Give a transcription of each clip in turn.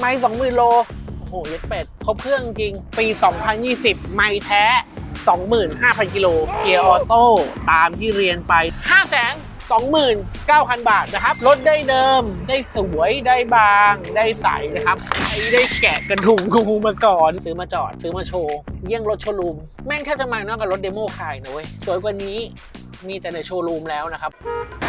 ไม่สองหมื่นโล โอ้โหเย็ดเป็ดครบเครื่องจริง ปี 2020 ไม่แท้ 25,000 กิโล เกียร์ออโต้ ตามที่เรียนไป5 29,000 บาทนะครับรถได้เดิม ได้สวยได้บาง ได้ใสนะครับไม่ได้แกะกระถุงงูมาก่อน ซื้อมาจอด ซื้อมาโชว์ เยี่ยงรถโชว์รูม แม่งแทบจะมานอกกับรถเดโมคายนะเว้ย สวยกว่านี้มีแต่ในโชว์รูมแล้วนะครับ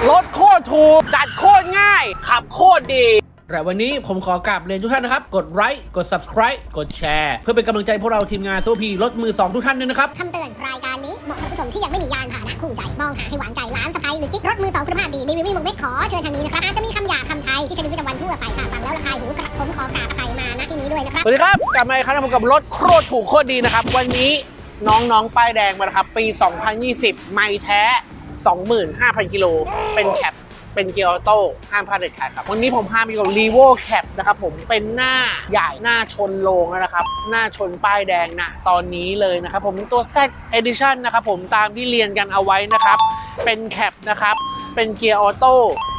รถโคตรถูก จัดโคตรง่าย ขับโคตรดี แต่วันนี้ผมขอกราบเรียนทุกท่านนะครับ กดไลค์กด subscribe กดแชร์ เพื่อเป็นกำลังใจพวกเราทีมงานโซพีรถมือ 2 ทุกท่านด้วยนะครับ คำเตือนรายการนี้เหมาะสำหรับผู้ชมที่ยังไม่มียานพาหนะคู่ใจ มองหาให้หวานใจร้านสไปหรือกิ๊กรถมือสองคุณภาพดี รีวิวไม่มุกเม็ดขอเชิญทางนี้นะครับ อาจจะมีคำหยาบคำไทย ที่ใช้ในชีวิตประจำวันทั่วไปค่ะฟังแล้วระคายหูกระผมขอกราบอภัยมาณที่นี้ด้วยนะครับ สวัสดีครับ กลับมาอีกครั้งนะผมกับรถโคตรถูกโคตรดีนะครับ วันนี้น้องๆ ป้ายแดงมานะครับ ปี 2020 ไม่แท้ 25,000 กิโล เป็นแคป เป็นเกียร์ออโต้ห้ามพลาดเด็ดขาดครับ วันนี้ผมพาไปกับ r e v o Cap นะครับผมเป็นหน้าใหญ่หน้าชนโลงนะครับ หน้าชนป้ายแดงนะตอนนี้เลยนะครับผมเป็นตัว Z Edition นะครับผมตามที่เรียนกันเอาไว้นะครับ เป็นแคปนะครับ เป็นเกียร์ออโต้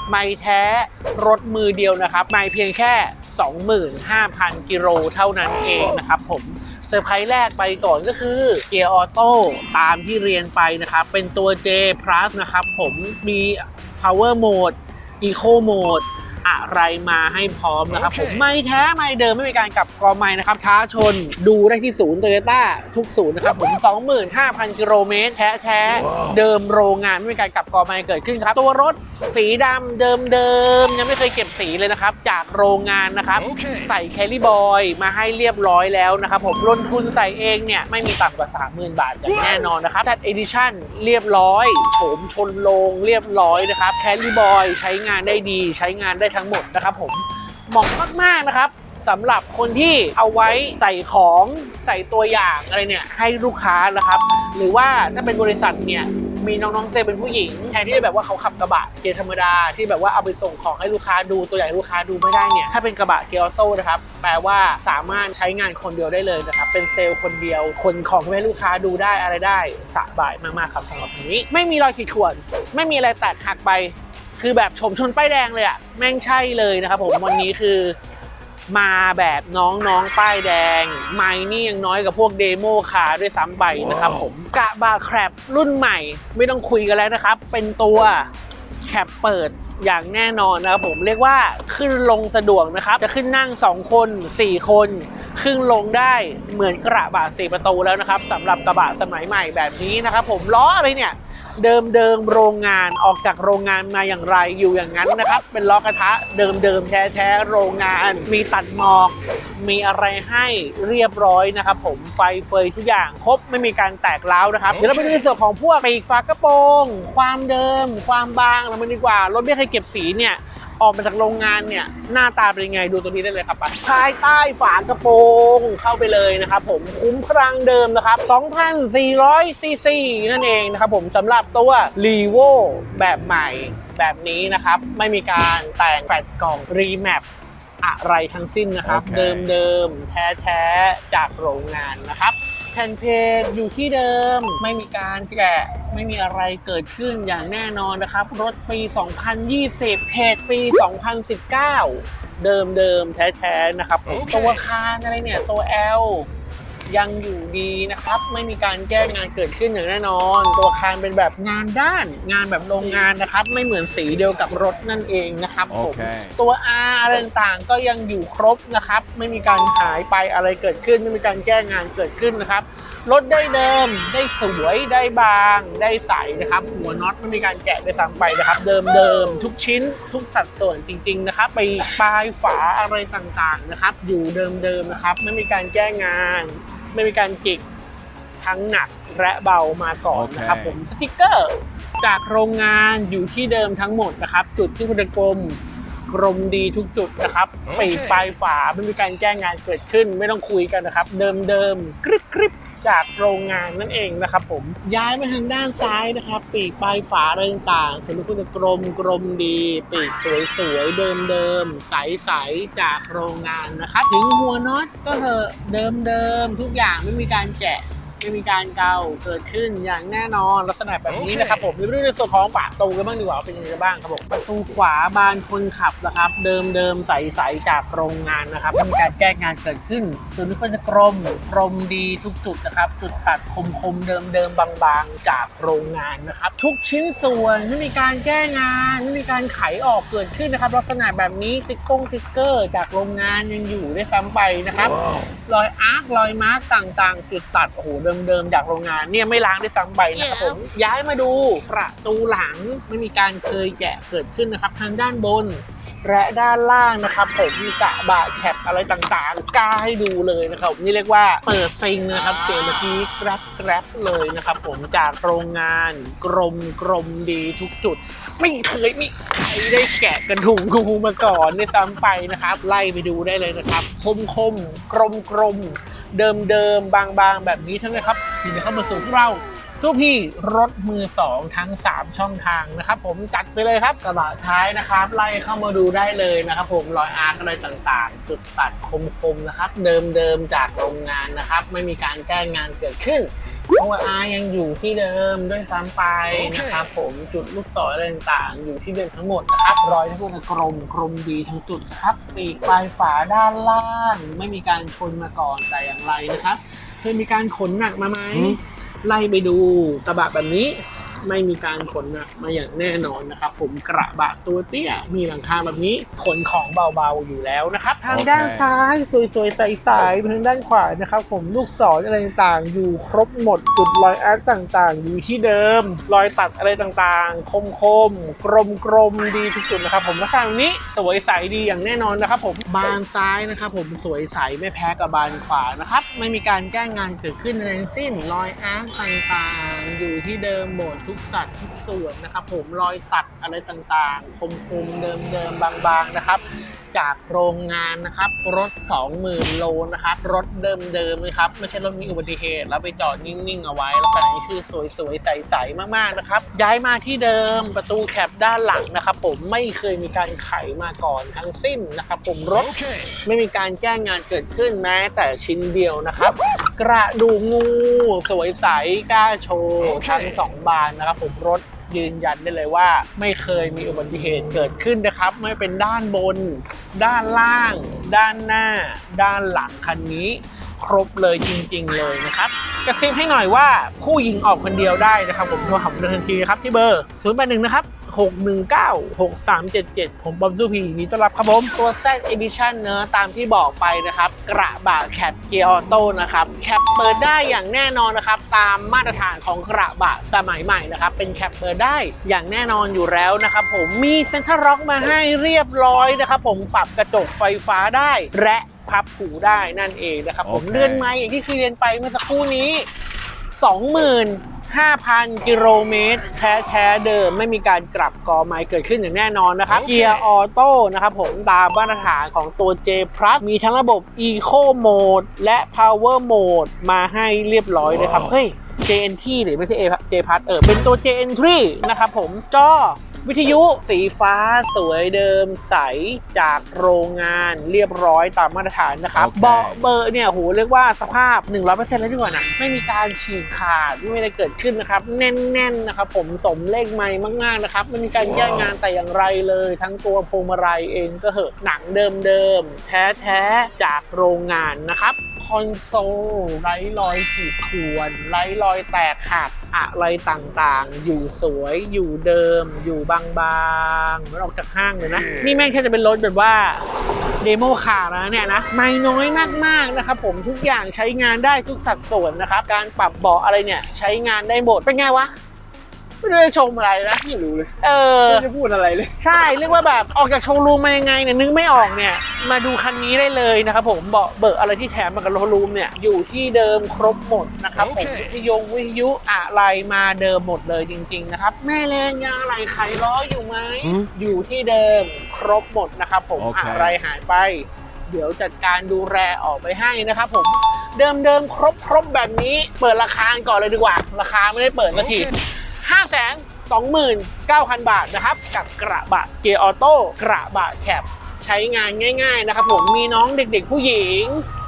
ไม่แท้รถมือเดียวนะครับ ไม่เพียงแค่ 25,000 กิโลเท่านั้นเองนะครับผมเซอร์ไพรส์แรกไปก่อนก็คือเกียร์ออโต้ตามที่เรียนไปนะครับ เป็นตัว J Plus นะครับผมมี Power Mode Eco Mode อะไรมาให้พร้อมนะครับผมไม่แท้ไม่เดิมไม่มีการกลับกรอไม่นะครับท้าชนดูได้ที่ศูนย์โตโยต้าทุกศูนย์นะครับผม 25,000 กิโลเมตรแท้แท้ๆเดิมโรงงานไม่มีการกลับกรอไม่เกิดขึ้นครับ ตัวรถสีดำเดิมเดิมๆยังไม่เคยเก็บสีเลยนะครับจากโรงงานนะครับใส่แคลรี่บอยมาให้เรียบร้อยแล้วนะครับผมลงทุนใส่เองเนี่ยไม่มีต่ำกว่า 30,000 บาทอย่างแน่นอนนะครับจัดเอดิชั่นเรียบร้อยโฉมชนโลงเรียบร้อยนะครับแคลรี่บอยใช้งานได้ดีใช้งานได้ทั้งหมดนะครับผมเหมาะมากๆนะครับสำหรับคนที่เอาไว้ใส่ของใส่ตัวอย่างอะไรเนี่ยให้ลูกค้านะครับ หรือว่าถ้าเป็นบริษัทเนี่ยมีน้องๆเซลเป็นผู้หญิงแทนที่จะแบบว่าเขาขับกระบะเกียร์ธรรมดาที่แบบว่าเอาไปส่งของให้ลูกค้าดูตัวอย่างให้ลูกค้าดูไม่ได้เนี่ยถ้าเป็นกระบะเกียร์ออโต้นะครับแปลว่าสามารถใช้งานคนเดียวได้เลยนะครับเป็นเซลล์คนเดียวคนของให้ลูกค้าดูได้อะไรได้สบายมากๆครับสำหรับนี้ ไม่มีรอยขีดข่วน ไม่มีอะไรแตกหักไป คือแบบชมชนป้ายแดงเลยอะแม่งใช่เลยนะครับผมวันนี้คือมาแบบน้องๆ ป้ายแดง ไม่นี่ยังน้อยกับพวกเดโมคาด้วยซ้ำไปนะครับผมกระบะแครบรุ่นใหม่ ไม่ต้องคุยกันแล้วนะครับ เป็นตัวแคปเปิดอย่างแน่นอนนะครับผมเรียกว่าขึ้นลงสะดวกนะครับ จะขึ้นนั่ง 2 คน 4 คนขึ้นลงได้เหมือนกระบะสี่ประตูแล้วนะครับสำหรับกระบะสมัยใหม่แบบนี้นะครับผมล้ออะไรเนี่ย เดิมเดิมโรงงานออกจากโรงงานมาอย่างไรอยู่อย่างนั้นนะครับ เป็นล้อกระทะเดิมเดิมแท้แท้โรงงาน มีตัดหมอกมีอะไรให้เรียบร้อยนะครับ ผมไฟเฟยทุกอย่างครบไม่มีการแตกร้าวนะครับ เดี๋ยวเราไปดูในส่วนของพวกปีกฝากระโปรง ความเดิม ความบางเรามาดีกว่ารถไม่เคยเก็บสีเนี่ย ออกมาจากโรงงานเนี่ยหน้าตาเป็นยังไงดูตัวนี้ได้เลยครับไปภายใต้ฝากระโปรงเข้าไปเลยนะครับผมคุ้มครังเดิมนะครับ 2,400ซีซีนั่นเองนะครับผมสำหรับตัว r e v o แบบใหม่แบบนี้นะครับ ไม่มีการแต่งแฟลตกล่องรีแมปอะไรทั้งสิ้นนะครับโอเคเดิมเดิมๆแท้ๆจากโรงงานนะครับ แผ่นเพจอยู่ที่เดิม ไม่มีการแกะไม่มีอะไรเกิดขึ้นอย่างแน่นอนนะครับ รถปี 2020 เพจปี 2019 เดิมเดิมๆแท้ๆนะครับโอเคตัวคานอะไรเนี่ย ตัว L ยังอยู่ดีนะครับ ไม่มีการแก้งานเกิดขึ้นอย่างแน่นอน ตัวคานเป็นแบบงานด้าน งานแบบโรงงานนะครับ ไม่เหมือนสีเดียวกับรถนั่นเองนะครับผมโอเคตัว R อะไรต่างๆก็ยังอยู่ครบนะครับ ไม่มีการหายไปอะไรเกิดขึ้น ไม่มีการแก้งานเกิดขึ้นนะครับรถได้เดิม ได้สวยได้บาง ได้ใสนะครับ หัวน็อตไม่มีการแกะได้วยซ้ำไปนะครับ เดิมเดิมๆทุกชิ้นทุกสัดส่วนจริง ๆ นะครับ ไปปลายฝาอะไรต่างๆนะครับ อยู่เดิมเดิมๆนะครับ ไม่มีการแก้งาน ไม่มีการจิกทั้งหนักและเบามาก่อนนะครับโอเคผมสติกเกอร์จากโรงงานอยู่ที่เดิมทั้งหมดนะครับ จุดที่คุณกลมกลมดีทุกจุดนะครับโอเคปีกปลายฝาไม่มีการแจ้งงานเกิดขึ้น ไม่ต้องคุยกันนะครับ เดิมเดิมๆกริบกริบ จากโรงงานนั่นเองนะครับผมย้ายมาทางด้านซ้ายนะครับ ปีกปลายฝาอะไรต่างๆสมมติคุณจะกลมกลมดี ปีกสวยๆเดิมเดิมๆใสๆจากโรงงานนะครับ ถึงหัวน็อตก็เถอะเดิมเดิมๆทุกอย่างไม่มีการแกะ ไม่มีการเกาเกิดขึ้นอย่างแน่นอนลักษณะแบบนี้นะครับผมเรื่องในส่วนของประตูกันบ้างดีกว่าว่าเป็นยังไงบ้างครับผมประตูขวาบานคนขับนะครับ เดิมเดิมๆใสๆจากโรงงานนะครับไม่มีการแก้งานเกิดขึ้นส่วนนี้ก็จะกรมกรมดีทุกจุดนะครับ จุดตัดคมคมๆเดิมเดิมๆบางๆจากโรงงานนะครับ ทุกชิ้นส่วนไม่มีการแก้งานไม่มีการไขออกเกิดขึ้นนะครับ ลักษณะแบบนี้ติ๊กกงติ๊กเกอร์ จากโรงงานยังอยู่ได้วยซ้ำไปนะครับรอยอาร์ครอยมาร์กต่างๆ จุดตัดโอ้โหเดิมๆจากโรงงานเนี่ยไม่ล้างได้วยซ้ำไปนะครับผมย้ายมาดูประตูหลังไม่มีการเคยแกะเกิดขึ้นนะครับทางด้านบนและด้านล่างนะครับผมมีกระบะแคปอะไรต่างๆกล้าให้ดูเลยนะครับนี่เรียกว่าเปิดซิงนะครับเสียงเมื่อกี้แกรบแกรบเลยนะครับผมจากโรงงานกรมกรมดีทุกจุด ไม่เคยมีใครได้แกะกระถุงงูมาก่อนในตามไปนะครับ ไล่ไปดูได้เลยนะครับ คมคมกรมกรมเดิมเดิมบางบางๆแบบนี้ทั้งนั้นครับยินดีเข้ามาสู่พวกเราสู้พี่รถมือ2ทั้ง 3 ช่องทางนะครับ ผมจัดไปเลยครับกระบะท้ายนะครับ ไล่เข้ามาดูได้เลยนะครับ ผมรอยอาร์คอะไรต่างๆ จุดตัดคมๆนะครับ เดิมๆจากโรงงานนะครับ ไม่มีการแก้งานเกิดขึ้น OR ยังอยู่ที่เดิมด้วยซ้ำไปนะครับผมจุดลูกศรอะไรต่างๆ อยู่ที่เดิมทั้งหมดนะครับรอยที่พวกกรมกรมดีทั้งจุดนะครับปีกปลายฝาด้านล่าง ไม่มีการชนมาก่อนแต่อย่างไรนะครับ เคยมีการขนหนักมาไหมไล่ไปดูกระบะแบบนี้ ไม่มีการขนนักมาอย่างแน่นอนนะครับผมกระบะตัวเตี้ยมีหลังคาแบบนี้ขนของเบาๆอยู่แล้วนะครับ ทางด้านซ้ายสวยๆใสๆทางด้านขวานะครับผมลูกศรอะไรต่างๆ อยู่ครบหมดจุดรอยอาร์คต่างๆ อยู่ที่เดิม รอยตัดอะไรต่างๆ คมๆกลมๆดีทุกจุดนะครับผมลักษณะนี้สวยใสดีอย่างแน่นอนนะครับผมบานซ้ายนะครับผมสวยใสไม่แพ้กับบานขวานะครับไม่มีการแก้งานเกิดขึ้นในสิ้นรอยอาร์คต่างๆ อยู่ที่เดิมหมดทุกสัดทุกส่วนนะครับ ผมรอยตัดอะไรต่างๆ คมๆเดิมๆบางๆนะครับ จากโรงงานนะครับ รถ 20,000 โลนะครับ รถเดิมๆเลยครับ ไม่ใช่รถมีอุบัติเหตุ แล้วไปจอดนิ่งๆเอาไว้ลักษณะนี้คือสวยๆใสๆมากๆนะครับ ย้ายมาที่เดิมประตูแคปด้านหลังนะครับ ผมไม่เคยมีการไขมาก่อนทั้งสิ้นนะครับ ผมรถไม่มีการแก้งงานเกิดขึ้นแม้แต่ชิ้นเดียวนะครับ กระดูกงูสวยใสกล้าโชว์ทั้งสองบานนะครับผมรถยืนยันได้เลยว่าไม่เคยมีอุบัติเหตุเกิดขึ้นนะครับ ไม่เป็นด้านบน ด้านล่าง ด้านหน้า ด้านหลังคันนี้ ครบเลยจริง ๆ เลยนะครับกระซิบให้หน่อยว่าผู้ยิงออกคนเดียวได้นะครับ ผมโทรหาผมทันทีนะครับที่เบอร์ 0 8 1 นะครับ 619 6377 ผมบอมซูพียินดีต้อนรับครับผม ตัว Z Edition เนอะตามที่บอกไปนะครับ กระบะแคปเกียร์ออโต้นะครับ แคปเปิดได้อย่างแน่นอนนะครับ ตามมาตรฐานของกระบะสมัยใหม่นะครับ เป็นแคปเปิดได้อย่างแน่นอนอยู่แล้วนะครับผมมีเซ็นทรัลล็อกมาให้เรียบร้อยนะครับผมปรับกระจกไฟฟ้าได้และ พับผูได้นั่นเองนะครับ ผมโอเคเลื่อนไม้อย่างที่คือเรียนไปเมื่อสักครู่นี้ 25,000 กิโลเมตร แท้แท้ๆเดิมไม่มีการกลับกอไม้เกิดขึ้นอย่างแน่นอนนะครับโอเคเกียร์ออโต้นะครับผมตามมาตรฐานของตัว J Plus มีทั้งระบบ Eco Mode และ Power Mode มาให้เรียบร้อยเลยครับเฮ้ย JNT หรือไม่ใช่ J Plus เออเป็นตัว JN3 นะครับผมจอ วิทยุสีฟ้าสวยเดิมใสจากโรงงานเรียบร้อยตามมาตรฐานนะครับโอเคเบาะเบอร์เนี่ยโหเรียกว่าสภาพ 100%แล้วดีกว่านะไม่มีการฉีกขาด ไม่มีอะไรเกิดขึ้นนะครับ แน่นๆนะครับ ผมสมเลขไม้มากๆนะครับไม่มีการแย่งงานแต่อย่างไรเลย ทั้งตัวพวงมาลัยเองก็เหอะหนังเดิมๆ แท้ๆ จากโรงงานนะครับคอนโซลไร้รอยขีดข่วนไร้รอยแตกหักอะไรต่างๆ อยู่สวยอยู่เดิมอยู่บางๆเหมือนออกจากห้างเลยนะ นี่แม่งแค่จะเป็นรถแบบว่าเดโมคาร์แล้วเนี่ยนะไม่น้อยมากๆนะครับผมทุกอย่างใช้งานได้ทุกสัดส่วนนะครับ การปรับเบาะอะไรเนี่ยใช้งานได้หมดเป็นไงวะ ไม่รู้จะชมอะไรนะไม่รู้เลยเออ ไม่ได้พูดอะไรเลย ใช่เรียกว่าแบบออกจากโชว์รูมมายังไงเนี่ยนึกไม่ออกเนี่ยมาดูคันนี้ได้เลยนะครับผมเบาะเบิกอะไรที่แถมมากับโชว์รูมเนี่ยอยู่ที่เดิมครบหมดนะครับผมโอเควิทยงวิทยุอะไรมาเดิมหมดเลยจริง ๆ นะครับ แม่แรงยางอะไรไขล้ออยู่ไหมหืมอยู่ที่เดิมครบหมดนะครับผมโอเค อะไรหายไป เดี๋ยวจัดการดูแลออกไปให้นะครับผมเดิมเดิมๆครบครบแบบนี้เปิดราคากันก่อนเลยดีกว่า ราคาไม่ได้เปิดสักที 5 2 9 0 0 0 บาทนะครับ กับกระบะเกียร์ออโต้กระบะแคบใช้งานง่าย ๆ นะครับผมมีน้องเด็กๆ ผู้หญิง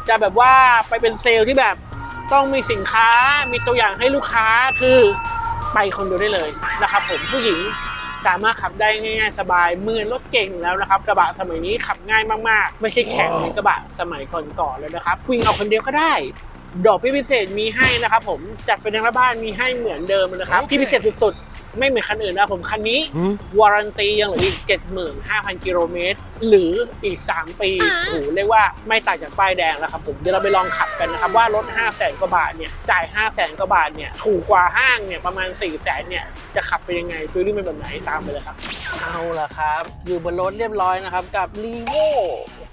จะแบบว่าไปเป็นเซลล์ที่แบบต้องมีสินค้ามีตัวอย่างให้ลูกค้าคือไปคนเดียวได้เลยนะครับผมผู้หญิงสามารถขับได้ง่ายๆ สบายเมือนรถเก่งแล้วนะครับ กระบะสมัยนี้ขับง่ายมากๆ ไม่ใช่แข่งเหมือนกระบะสมัยก่อนๆแล้วนะครับผู้หญิงเอาคนเดียวก็ได้ ดอกพิเศษมีให้นะครับผมจัดเป็นทางละบ้านมีให้เหมือนเดิมนะครับโอเคที่พิเศษสุดๆ ไม่เหมือนคันอื่นนะผมคันนี้วารันตียังเหลืออีก 75,000 กิโลเมตร หรืออีก 3 ปีโอ้โหเรียกว่าไม่ต่างจากป้ายแดงแล้วครับผมเดี๋ยวเราไปลองขับกันนะครับว่ารถ 5 0 0 0 0 0กว่าบาทเนี่ยจ่าย 5 0 0 0 0 0กว่าบาทเนี่ยถูกกว่าห้างเนี่ยประมาณ 4 0 0 0 0 0เนี่ยจะขับไปยังไงฟีลลิ่งเป็นแบบไหนตามไปเลยครับเอาละครับ อยู่บนรถเรียบร้อยนะครับกับ r ีโว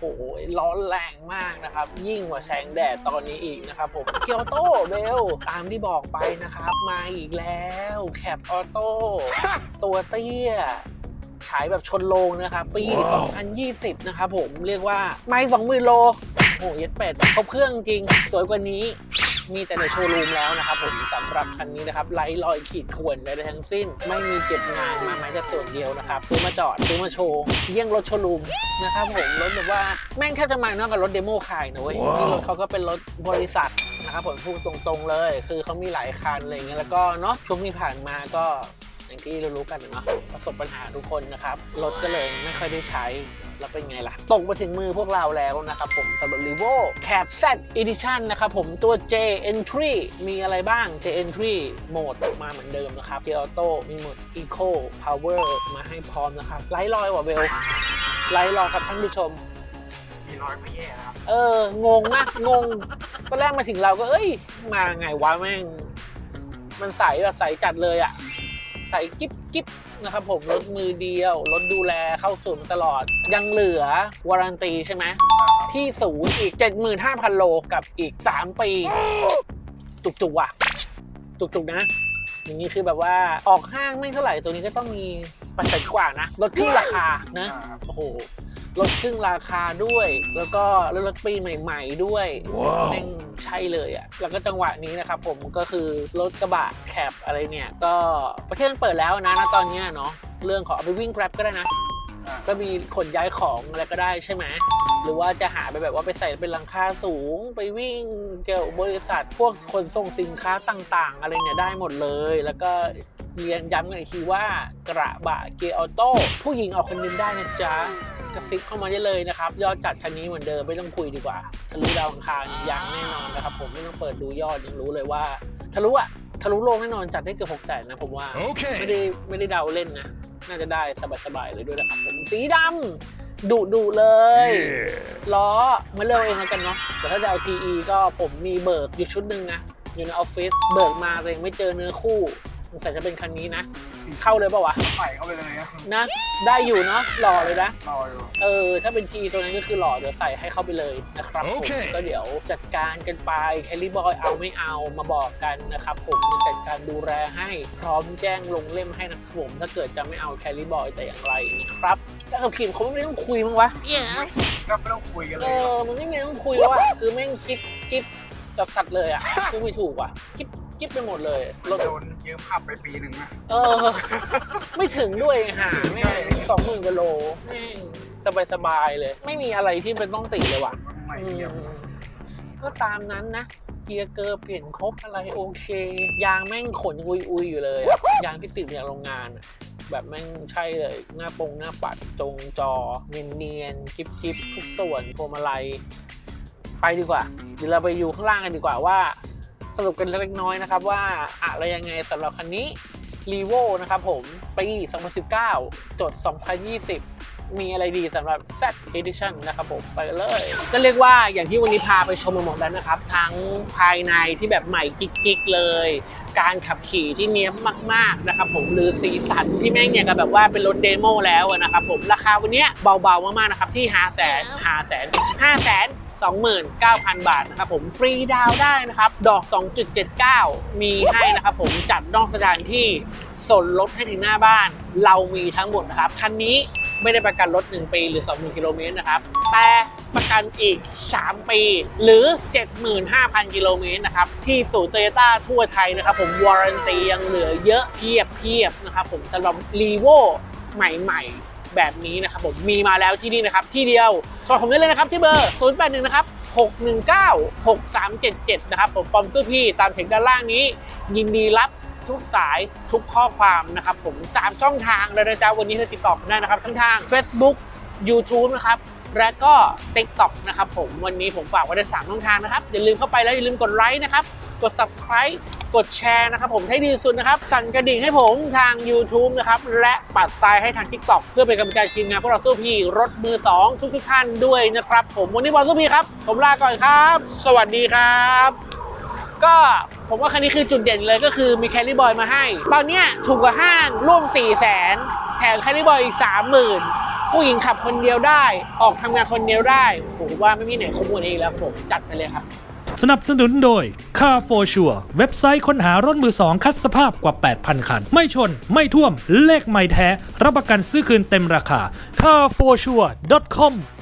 โอ้โหร้อนแรงมากนะครับ ยิ่งกว่าแสงแดดตอนนี้อีกนะครับผมเกียวโตเบลตามที่บอกไปนะครับ มาอีกแล้วแคปออโต้ตัวเตี้ยฉายแบบชนโลงนะครับ ปี 2020 นะครับผมเรียกว่าไม่20,000 โลโอ้โหเย็ดเป็ดครบเครื่องจริง สวยกว่านี้ มีแต่ในโชว์รูมแล้วนะครับผมสำหรับคันนี้นะครับไร้รอยขีดข่วนใดๆทั้งสิ้น ไม่มีเก็บงานมาแม้แต่ส่วนเดียวนะครับซื้อมาจอดซื้อมาโชว์เยี่ยงรถโชว์รูมนะครับผมรถแบบว่าแม่งแค่จะมานอกกับรถเดโมขายนะเว้ยว้าวนี่รถเขาก็เป็นรถบริษัทนะครับผมพูดตรงๆเลย คือเขามีหลายคันอะไรอย่างเงี้ยแล้วก็เนาะช่วงที่ผ่านมาก็อย่างที่รู้ๆกันเนาะประสบปัญหาทุกคนนะครับรถก็เลยไม่ค่อยได้ใช้ แล้วเป็นไงล่ะ ตกมาถึงมือพวกเราแล้วนะครับผมสำหรับ r e v o Cab Z Edition นะครับผมตัว J Entry มีอะไรบ้าง J Entry โหมดมาเหมือนเดิมนะครับ J Auto มีโหมด Eco Power มาให้พร้อมนะครับไร้รอยว่ะเบลไร้รอยครับท่านผู้ชม มีรอยไม่แย่นะครับ เออ งงนะงงตอนแรกมาถึงเราก็เอ้ย มาไงวะแม่ง มันใสแบบใสจัดเลยอะ ใสกิ๊บกิ๊บนะครับผมรถมือเดียวรถดูแลเข้าศูนย์ตลอด ยังเหลือวารันตีใช่ไหมที่ศูนย์อีก 75,000 โลกับอีก 3 ปี จุกจุกๆว่ะจุกจุกๆนะ อย่างนี้คือแบบว่าออกห้างไม่เท่าไหร่ตัวนี้ก็ต้องมีปัจจัยกว่านะลดครึ่งราคานะโอ้โห ลดครึ่งราคาด้วย แล้วก็ลดปีใหม่ ๆ ด้วยว้าวแม่งใช่เลยอะ่ะแล้วก็จังหวะนี้นะครับผมก็คือรถกระบะแคปอะไรเนี่ย ก็ประเทศมันเปิดแล้วนะณตอนเนี้ยเนาะเรื่องของเอาไปวิ่ง Grab ก็ได้นะอ่าก็มีขนย้ายของอะไรก็ได้ใช่ไหมหรือว่าจะหาไปแบบว่าไปใส่เป็นหลังคาสูง ไปวิ่งเกี่ยวกับบริษัทพวกขนส่งสินค้าต่างๆ อะไรเนี่ยได้หมดเลย แล้วก็เรียนย้ำกันอีกทีว่ากระบะเกียร์ออโต้ผู้หญิงเอาคนหนึงได้นะจ๊ะ กระซิบเข้ามาได้เลยนะครับ ยอดจัดคันนี้เหมือนเดิมไม่ต้องคุยดีกว่าทะลุดาวอังคารอย่างแน่นอนนะครับ ผมไม่ต้องเปิดดูยอดยังรู้เลยว่าทะลุอะทะลุโลกแน่นอนจัดได้เกือบหกแสนนะผมว่าไม่ Okay. ได้ไม่ได้เดาเล่นนะ น่าจะได้สบายๆเลยด้วยนะครับผมสีดำดุดุเลย Yeah. ล้อมาเร็วเองแล้วกันเนาะแต่ถ้าจะเอา TE ก็ผมมีเบิกอยู่ชุดหนึ่งนะอยู่ในออฟฟิศเบิกมาแต่ยังไม่เจอเนื้อคู่สงสัยจะเป็นคันนี้นะ เข้าเลยปะวะใส่เข้าไปเลยนะนะได้อยู่เนาะหล่อเลยนะ รออยู่เออ ถ้าเป็นทีตัวนั้นก็คือหล่อเดี๋ยวใส่ให้เข้าไปเลยนะครับผมโอเคก็เดี๋ยวจัดการกันไปแคลรี่บอยเอาไม่เอามาบอกกันนะครับผมจะจัดการดูแลให้พร้อมแจ้งลงเล่มให้นะครับผม ถ้าเกิดจะไม่เอาแคลรี่บอยแต่อย่างไรนะครับแล้วขับขี่เขาไม่ต้องคุยมั้งวะ ก็ไม่ต้องคุยกันเอเลยอ มันไม่มีต้องคุยแล้วอะคือแม่งกิ๊บกิ๊บสัสสัสๆเลยอะคือไม่ถูกว่ะกิ๊บ กิ๊บไปหมดเลยรถโดนยืมขับไปปีหนึ่งอะเออ ไม่ถึงด้วยหาแม่งสองหมื่นกิโลแม่งสบายสบายๆเลย ไม่มีอะไรที่เป็นต้องติเลยว่ะมันใหม่อืเยี่ยมมก็ตามนั้นนะเกียร์เกอร์เปลี่ยนครบอะไรโอเค ยางแม่งขนยังอุยๆอยู่เลยอะยางที่ติดมาจากโรงงานอะแบบแม่งใช่เลย หน้าปงหน้าปัดจงจอ เนียนเนียนๆกิบกิบทุกส่วนพวงมาลัยไปดีกว่าเดี๋ยวเราไปอยู่ข้างล่างกันดีกว่าว่า สรุปกันเล็กน้อยนะครับว่าอะไรยังไงสำหรับคันนี้ r e v o นะครับผม ปี 2019 จด 2020 มีอะไรดีสำหรับ Z Edition นะครับผม ไปเลย ก็เรียกว่าอย่างที่วันนี้พาไปชมมาหมดแล้วนะครับ ทั้งภายในที่แบบใหม่กิ๊กๆเลย การขับขี่ที่เนี้ยบมาก ๆ นะครับผมหรือสีสันที่แม่งเนี่ยกับแบบว่าเป็นรถเดโมแล้วนะครับผมราคาวันนี้เบา ๆ มาก ๆ นะครับ ที่5 0 0 0 0 0 5แสน5แสน 29,000 บาทนะครับผมฟรีดาวได้นะครับ ดอก 2.79 มีให้นะครับผมจัดนอกสถานที่ส่วนลดให้ถึงหน้าบ้าน เรามีทั้งหมดนะครับคันนี้ไม่ได้ประกันรถ 1 ปีหรือ 20,000กิโลเมตรนะครับ แต่ประกันอีก 3 ปี หรือ 75,000 กิโลเมตรนะครับ ที่ศูนย์โตโยต้าทั่วไทยนะครับ ผมวารันตียังเหลือเยอะเพียบเพียบนะครับผมสำหรับรีโวใหม่ ๆ แบบนี้นะครับผมมีมาแล้วที่นี่นะครับที่เดียวโทรผมได้เลยนะครับที่เบอร์ 081 นะครับ 619 6377 นะครับผมปอมสู้พี่ตามเพจด้านล่างนี้ ยินดีรับทุกสายทุกข้อความนะครับผม 3 ช่องทางเลยนะจ๊ะวันนี้เราติดต่อกันได้นะครับ ทั้งทาง Facebook YouTube นะครับ และก็ TikTok นะครับผมวันนี้ผมฝากไว้ใน3ช่องทางนะครับ อย่าลืมเข้าไปแล้วอย่าลืมกดไลค์นะครับ กด Subscribe กดแชร์นะครับผมให้ดีที่สุดนะครับ สั่นกระดิ่งให้ผมทาง YouTube นะครับ และปัดทรายให้ทาง TikTok เพื่อเป็นกำลังใจทีมงานพวกเราสู้พี่รถมือ2ทุกทุกๆท่านด้วยนะครับ ผมวันนี้บอลสู้พี่ครับ ผมลาก่อนครับ สวัสดีครับ ก็ผมว่าคันนี้คือจุดเด่นเลยก็คือมีแคลรี่บอยมาให้ ตอนนี้ถูกกว่าห้างร่วม4 0 0แสนแถมแคลรี่บอยอีก 30,000 ผู้หญิงขับคนเดียวได้ ออกทำงานคนเดียวได้ผมว่าไม่มีไหนคุ้มกว่านี้อีกแล้วผมจัดไปเลยครับ สนับสนุนโดย Car for Sure เว็บไซต์ค้นหารถมือสองคัดสภาพกว่า 8,000 คัน ไม่ชน ไม่ท่วม เลขไม่แท้ รับประกันซื้อคืนเต็มราคา carforsure.com